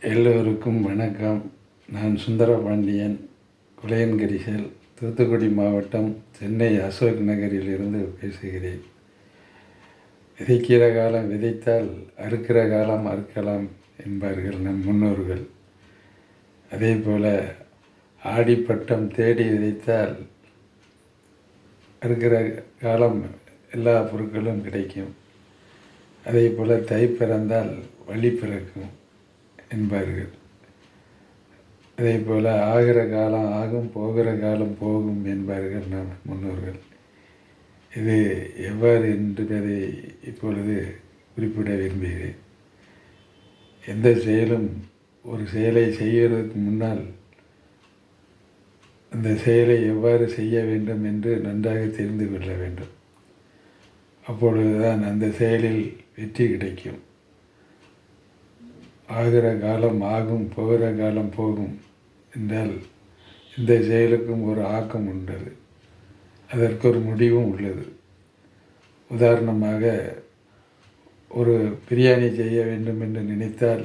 எல்லோருக்கும் வணக்கம். நான் சுந்தரபாண்டியன் குலையன்கரிசல் தூத்துக்குடி மாவட்டம் சென்னை அசோக் நகரிலிருந்து பேசுகிறேன். விதைக்கிற காலம் விதைத்தால் அறுக்கிற காலம் அறுக்கலாம் என்பார்கள் நம் முன்னோர்கள். அதே போல் ஆடிப்பட்டம் தேடி விதைத்தால் அறுக்கிற காலம் எல்லா பொருட்களும் கிடைக்கும். அதே போல் தை பிறந்தால் வழி பிறக்கும். என்பார்கள். அதே போல் ஆகிற காலம் ஆகும் போகிற காலம் போகும் என்பார்கள் நம் முன்னோர்கள். இது எவ்வாறு என்பதை இப்பொழுது குறிப்பிட விரும்புகிறேன். எந்த செயலும் ஒரு செயலை செய்கிறதுக்கு முன்னால் அந்த செயலை எவ்வாறு செய்ய வேண்டும் என்று நன்றாக தெரிந்து கொள்ள வேண்டும். அப்பொழுதுதான் அந்த செயலில் வெற்றி கிடைக்கும். ஆகிற காலம் ஆகும் போகிற காலம் போகும் என்றால் இந்த செயலுக்கும் ஒரு ஆக்கம் உண்டது. அதற்கு ஒரு முடிவும் உள்ளது. உதாரணமாக ஒரு பிரியாணி செய்ய வேண்டும் என்று நினைத்தால்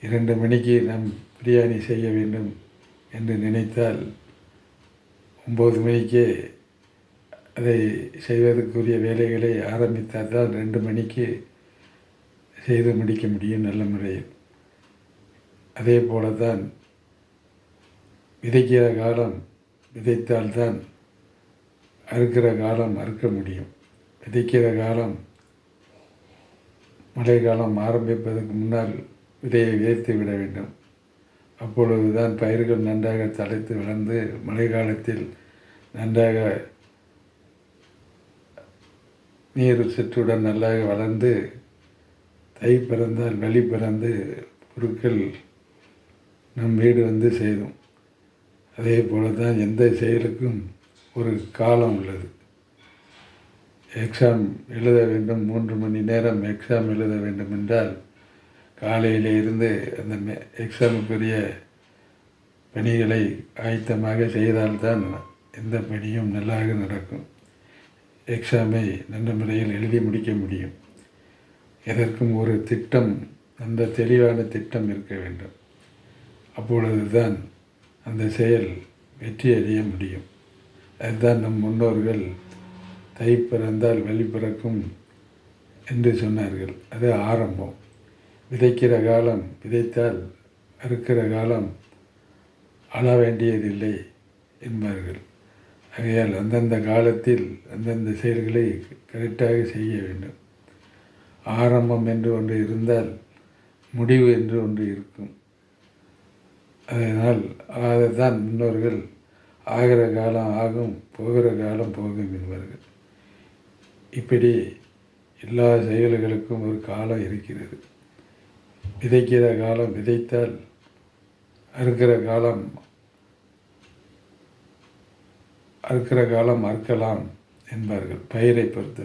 இரண்டு மணிக்கு நாம் பிரியாணி செய்ய வேண்டும் என்று நினைத்தால் ஒம்பது மணிக்கே அதை செய்வதற்குரிய வேலைகளை ஆரம்பித்தால் தான் ரெண்டு மணிக்கு செய்து முடிக்க முடியும் நல்ல முறையில். அதே போல தான் விதைக்கிற காலம் விதைத்தால்தான் அறுக்கிற காலம் அறுக்க முடியும். விதைக்கிற காலம் மழை காலம் ஆரம்பிப்பதற்கு முன்னால் விதையை விதைத்து விட வேண்டும். அப்பொழுது தான் பயிர்கள் நன்றாக தழைத்து வளர்ந்து மழை காலத்தில் நன்றாக நீர் சுற்றுடன் நல்லாக வளர்ந்து தை பிறந்தால் வழி பிறந்து பொருட்கள் நம் வீடு வந்து சேரும். அதே போல தான் எந்த செயலுக்கும் ஒரு காலம் உள்ளது. எக்ஸாம் எழுத வேண்டும். மூன்று மணி நேரம் எக்ஸாம் எழுத வேண்டும் என்றால் காலையிலே இருந்து அந்த மே- எக்ஸாமுக்குரிய பணிகளை ஆயத்தமாக செய்தால்தான் எந்த பணியும் நல்லாக நடக்கும். எக்ஸாமை நல்ல முறையில் எழுதி முடிக்க முடியும். எதற்கும் ஒரு திட்டம் அந்த தெளிவான திட்டம் இருக்க வேண்டும். அப்பொழுது தான் அந்த செயல் வெற்றி அடைய முடியும். அதுதான் நம் முன்னோர்கள் தை பிறந்தால் வழி பிறக்கும் என்று சொன்னார்கள். அது ஆரம்பம். விதைக்கிற காலம் விதைத்தால் அறுக்கிற காலம் அழ வேண்டியதில்லை என்பார்கள். ஆகையால் அந்தந்த காலத்தில் அந்தந்த செயல்களை கரெக்டாக செய்ய வேண்டும். ஆரம்பம் என்று ஒன்று இருந்தால் முடிவு என்று ஒன்று இருக்கும். அதனால் அதுதான் முன்னோர்கள் ஆகிற காலம் ஆகும் போகிற காலம் போகும் என்பார்கள். இப்படி எல்லா செயல்களுக்கும் ஒரு காலம் இருக்கிறது. விதைக்கிற காலம் விதைத்தால் அறுக்கிற காலம் அறுக்கிற காலம் அறுக்கலாம் என்பார்கள் பயிரை பொறுத்த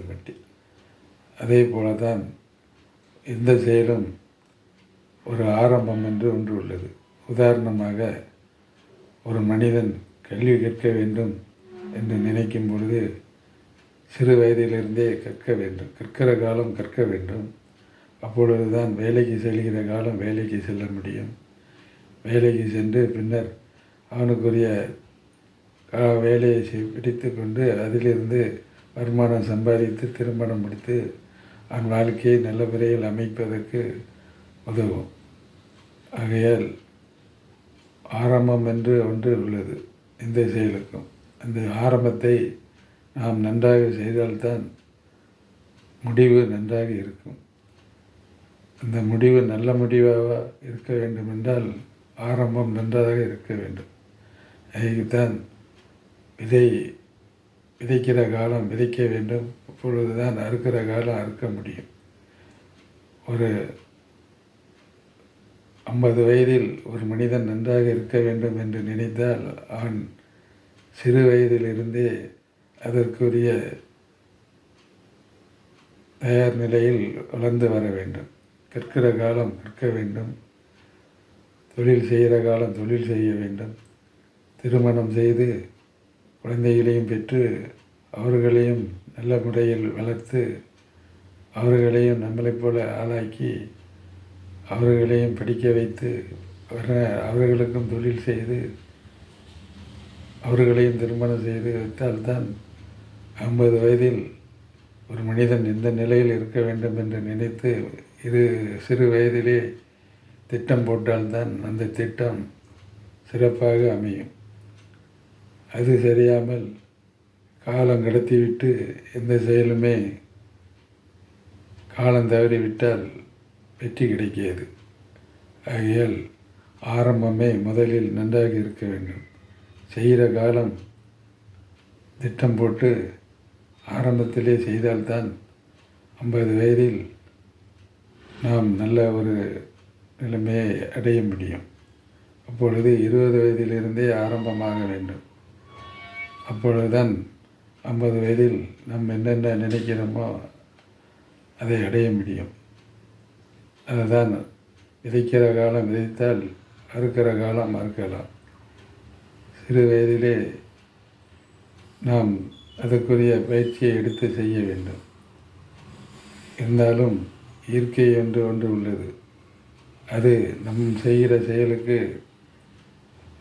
அதே போல தான் எந்த செயலும் ஒரு ஆரம்பம் என்று ஒன்று உள்ளது. உதாரணமாக ஒரு மனிதன் கல்வி கற்க வேண்டும் என்று நினைக்கும் பொழுது சிறு வயதிலிருந்தே கற்க வேண்டும். கற்கிற காலம் கற்க வேண்டும். அப்பொழுது தான் வேலைக்கு செல்கிற காலம் வேலைக்கு செல்ல முடியும். வேலைக்கு சென்று பின்னர் அவனுக்குரிய வேலையை செய்- பிடித்து கொண்டு அதிலிருந்து வருமானம் சம்பாதித்து திருமணம் முடித்து அவன் வாழ்க்கையை நல்ல முறையில் அமைப்பதற்கு உதவும். ஆகையால் ஆரம்பம் என்று ஒன்று உள்ளது இந்த செயலுக்கும். அந்த ஆரம்பத்தை நாம் நன்றாக செய்தால்தான் முடிவு நன்றாக இருக்கும். அந்த முடிவு நல்ல முடிவாக இருக்க வேண்டும் என்றால் ஆரம்பம் நன்றாக இருக்க வேண்டும். அதுக்குத்தான் இதை விதைக்கிற காலம் விதைக்க வேண்டும். அப்பொழுது தான் அறுக்கிற காலம் அறுக்க முடியும். ஒரு ஐம்பது வயதில் ஒரு மனிதன் நன்றாக இருக்க வேண்டும் என்று நினைத்தால் அவன் சிறு வயதிலிருந்தே அதற்குரிய தயார் நிலையில் வளர்ந்து வர வேண்டும். கற்கிற காலம் கற்க வேண்டும். தொழில் செய்கிற காலம் தொழில் செய்ய வேண்டும். திருமணம் செய்து குழந்தைகளையும் பெற்று அவர்களையும் நல்ல முறையில் வளர்த்து அவர்களையும் நம்மளைப் போல ஆளாக்கி அவர்களையும் படிக்க வைத்து வர அவர்களுக்கும் தொழில் செய்து அவர்களையும் திருமணம் செய்து வைத்தால்தான் ஐம்பது வயதில் ஒரு மனிதன் எந்த நிலையில் இருக்க வேண்டும் என்று நினைத்து இரு சிறு வயதிலே திட்டம் போட்டால்தான் அந்த திட்டம் சிறப்பாக அமையும். அது சரியாமல் காலம் கடத்திவிட்டு எந்த செயலுமே காலம் தவறிவிட்டால் வெற்றி கிடைக்காது. ஆகையால் ஆரம்பமே முதலில் நன்றாக இருக்க வேண்டும். செய்கிற காலம் திட்டம் போட்டு ஆரம்பத்திலே செய்தால்தான் ஐம்பது வயதில் நாம் நல்ல ஒரு நிலைமையை அடைய முடியும். அப்பொழுது இருபது வயதிலிருந்தே ஆரம்பமாக வேண்டும். அப்பொழுதுதான் ஐம்பது வயதில் நாம் என்னென்ன நினைக்கிறோமோ அதை அடைய முடியும். அதுதான் விதைக்கிற காலம் விதைத்தால் அறுக்கிற காலம் அறுக்கலாம். சிறு வயதிலே நாம் அதற்குரிய பயிற்சியை எடுத்து செய்ய வேண்டும். இருந்தாலும் இயற்கை என்று ஒன்று உள்ளது. அது நம் செய்கிற செயலுக்கு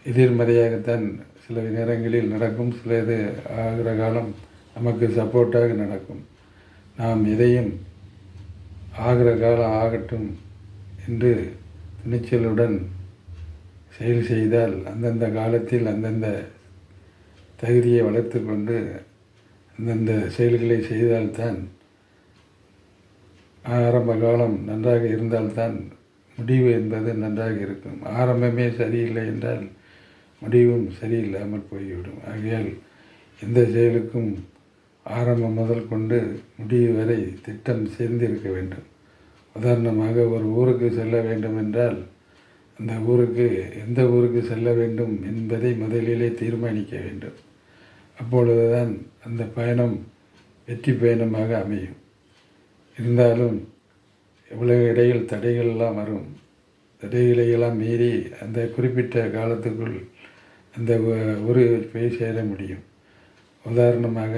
எதிர்மறையாகத்தான் சில நேரங்களில் நடக்கும் சில இது ஆகிற காலம் நமக்கு சப்போர்ட்டாக நடக்கும். நாம் எதையும் ஆகிற காலம் ஆகட்டும் என்று துணிச்சலுடன் செயல் செய்தால் அந்தந்த காலத்தில் அந்தந்த தகுதியை வளர்த்து கொண்டு அந்தந்த செயல்களை செய்தால்தான் ஆரம்ப காலம் நன்றாக இருந்தால்தான் முடிவு என்பது நன்றாக இருக்கும். ஆரம்பமே சரியில்லை என்றால் முடிவும் சரியில்லாமல் போய்விடும். ஆகையால் எந்த செயலுக்கும் ஆரம்பம் முதல் கொண்டு முடிவு வரை திட்டம் சேர்ந்திருக்க வேண்டும். உதாரணமாக ஒரு ஊருக்கு செல்ல வேண்டும் என்றால் அந்த ஊருக்கு எந்த ஊருக்கு செல்ல வேண்டும் என்பதை முதலிலே தீர்மானிக்க வேண்டும். அப்பொழுதுதான் அந்த பயணம் வெற்றி பயணமாக அமையும். இருந்தாலும் இவ்வளவு இடையில் தடைகள்லாம் வரும். தடைகளை எல்லாம் மீறி அந்த குறிப்பிட்ட காலத்துக்குள் அந்த ஊ- போய் சேர முடியும். உதாரணமாக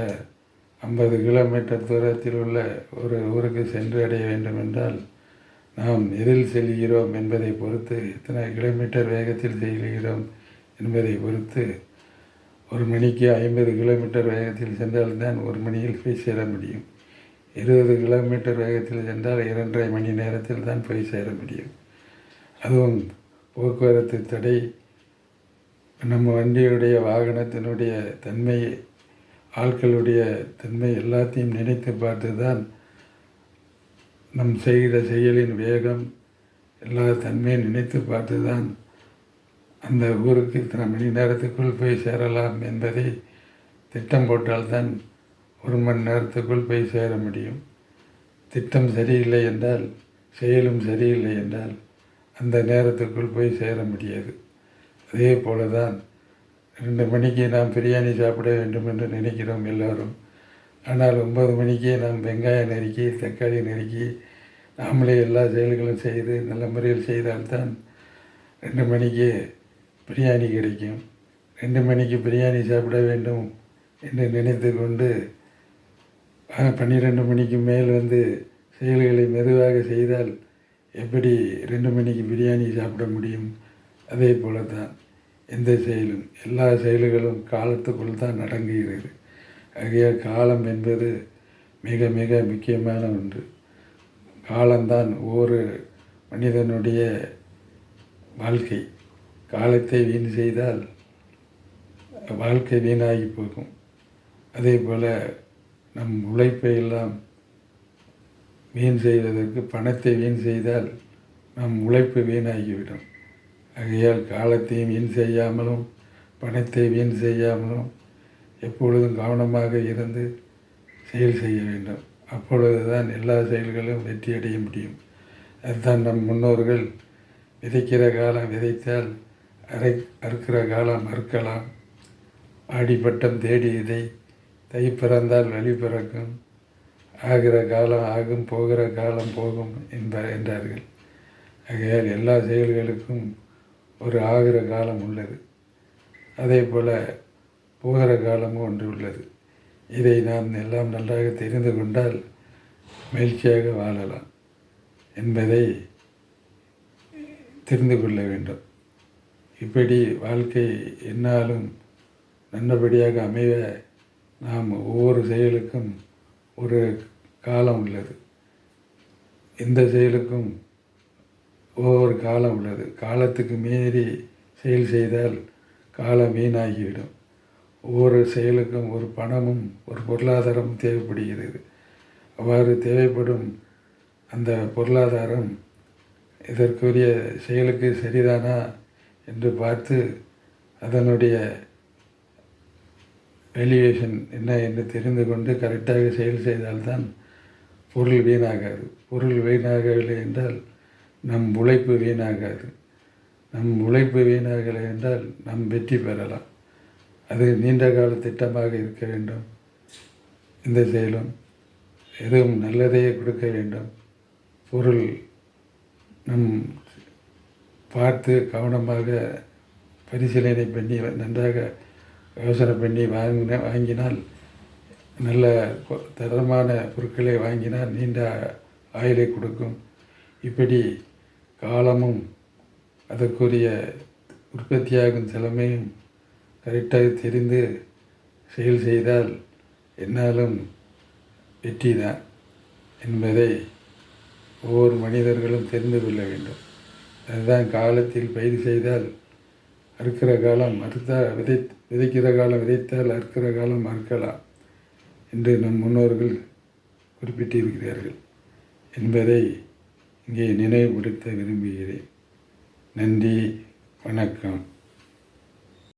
ஐம்பது கிலோமீட்டர் தூரத்தில் உள்ள ஒரு ஊருக்கு சென்று அடைய வேண்டும் என்றால் நாம் எதில் செல்கிறோம் என்பதை பொறுத்து எத்தனை கிலோமீட்டர் வேகத்தில் செல்கிறோம் என்பதை பொறுத்து ஒரு மணிக்கு ஐம்பது கிலோமீட்டர் வேகத்தில் சென்றால்தான் ஒரு மணியில் போய் சேர முடியும். இருபது கிலோமீட்டர் வேகத்தில் சென்றால் இரண்டரை மணி நேரத்தில் தான் போய் சேர முடியும். அதுவும் போக்குவரத்து தடை நம்ம வண்டியுடைய வாகனத்தினுடைய தன்மை ஆட்களுடைய தன்மை எல்லாத்தையும் நினைத்து பார்த்து தான் நம் செய்கிற செயலின் வேகம் எல்லா தன்மையும் நினைத்து பார்த்து தான் அந்த ஊருக்கு இத்தனை மணி நேரத்துக்குள் போய் சேரலாம் என்பதை திட்டம் போட்டால்தான் ஒரு மணி நேரத்துக்குள் போய் சேர முடியும். திட்டம் சரியில்லை என்றால் செயலும் சரியில்லை என்றால் அந்த நேரத்துக்குள் போய் சேர முடியாது. அதே போல தான் ரெண்டு மணிக்கு நாம் பிரியாணி சாப்பிட வேண்டும் என்று நினைக்கிறோம் எல்லோரும். ஆனால் ஒன்பது மணிக்கே நாம் வெங்காயம் நறுக்கி தக்காளி நறுக்கி நாமளே எல்லா செயல்களும் செய்து நல்ல முறையில் செய்தால்தான் ரெண்டு மணிக்கு பிரியாணி கிடைக்கும். ரெண்டு மணிக்கு பிரியாணி சாப்பிட வேண்டும் என்று நினைத்து கொண்டு பன்னிரெண்டு மணிக்கு மேல் வந்து செயல்களை மெதுவாக செய்தால் எப்படி ரெண்டு மணிக்கு பிரியாணி சாப்பிட முடியும்? அதே போல தான் எந்த செயலும் எல்லா செயல்களும் காலத்துக்குள் தான் நடங்குகிறது ஆகைய காலம் என்பது மிக மிக முக்கியமான ஒன்று. காலம்தான் ஒவ்வொரு மனிதனுடைய வாழ்க்கை. காலத்தை வீண் செய்தால் வாழ்க்கை வீணாகி போகும். அதே போல் நம் உழைப்பை எல்லாம் வீண் செய்வதற்கு பணத்தை வீண் செய்தால் நம் உழைப்பு வீணாகிவிடும். ஆகையால் காலத்தையும் வீண் செய்யாமலும் பணத்தை வீண் செய்யாமலும் எப்பொழுதும் கவனமாக இருந்து செயல் செய்ய வேண்டும். அப்பொழுது தான் எல்லா செயல்களும் வெற்றி அடைய முடியும். அதுதான் நம் முன்னோர்கள் விதைக்கிற காலம் விதைத்தால் அரை அறுக்கிற காலம் அறுக்கலாம். ஆடிப்பட்டம் தேடி இதை தை பிறந்தால் வழி பிறக்கும். ஆகிற காலம் ஆகும் போகிற காலம் போகும் என்ப என்றார்கள். ஆகையால் எல்லா செயல்களுக்கும் ஒரு ஆகிற காலம் உள்ளது. அதே போல் போகிற காலமும் ஒன்று உள்ளது. இதை நாம் எல்லாம் நன்றாக தெரிந்து கொண்டால் மகிழ்ச்சியாக வாழலாம் என்பதை தெரிந்து கொள்ள வேண்டும். இப்படி வாழ்க்கை என்னாலும் நல்லபடியாக அமைய நாம் ஒவ்வொரு செயலுக்கும் ஒரு காலம் உள்ளது. இந்த செயலுக்கும் ஒவ்வொரு காலம் உள்ளது. காலத்துக்கு மீறி செயல் செய்தால் காலம் வீணாகிவிடும். ஒவ்வொரு செயலுக்கும் ஒரு பணமும் ஒரு பொருளாதாரமும் தேவைப்படுகிறது. அவ்வாறு தேவைப்படும் அந்த பொருளாதாரம் இதற்குரிய செயலுக்கு சரிதானா என்று பார்த்து அதனுடைய வேல்யூவேஷன் என்ன என்று தெரிந்து கொண்டு கரெக்டாக செயல் செய்தால்தான் பொருள் வீணாகாது. பொருள் வீணாகவில்லை என்றால் நம் உழைப்பு வீணாகாது. நம் உழைப்பு வீணாகலை என்றால் நம் வெற்றி பெறலாம். அது நீண்ட கால திட்டமாக இருக்க வேண்டும். இந்த செயலும் எதுவும் நல்லதையே கொடுக்க வேண்டும். பொருள் நம் பார்த்து கவனமாக பரிசீலனை பண்ணி நன்றாக யோசனை பண்ணி வாங்கின வாங்கினால் நல்ல தரமான பொருட்களை வாங்கினால் நீண்ட ஆயுளை கொடுக்கும். இப்படி காலமும் அதற்குரிய உற்பத்தியாகும் தலைமையும் கரெக்டாக தெரிந்து செயல் செய்தால் என்னாலும் வெற்றி தான் என்பதை ஒவ்வொரு மனிதர்களும் தெரிந்து கொள்ள வேண்டும். அதுதான் காலத்தில் பயிர் செய்தால் அறுக்கிற காலம் அறுத்தால் விதை விதைக்கிற காலம் விதைத்தால் அறுக்கிற காலம் அறுக்கலாம் என்று நம் முன்னோர்கள் குறிப்பிட்டிருக்கிறார்கள் என்பதை இங்கே நினைவுபடுத்த விரும்புகிறேன். நன்றி வணக்கம்.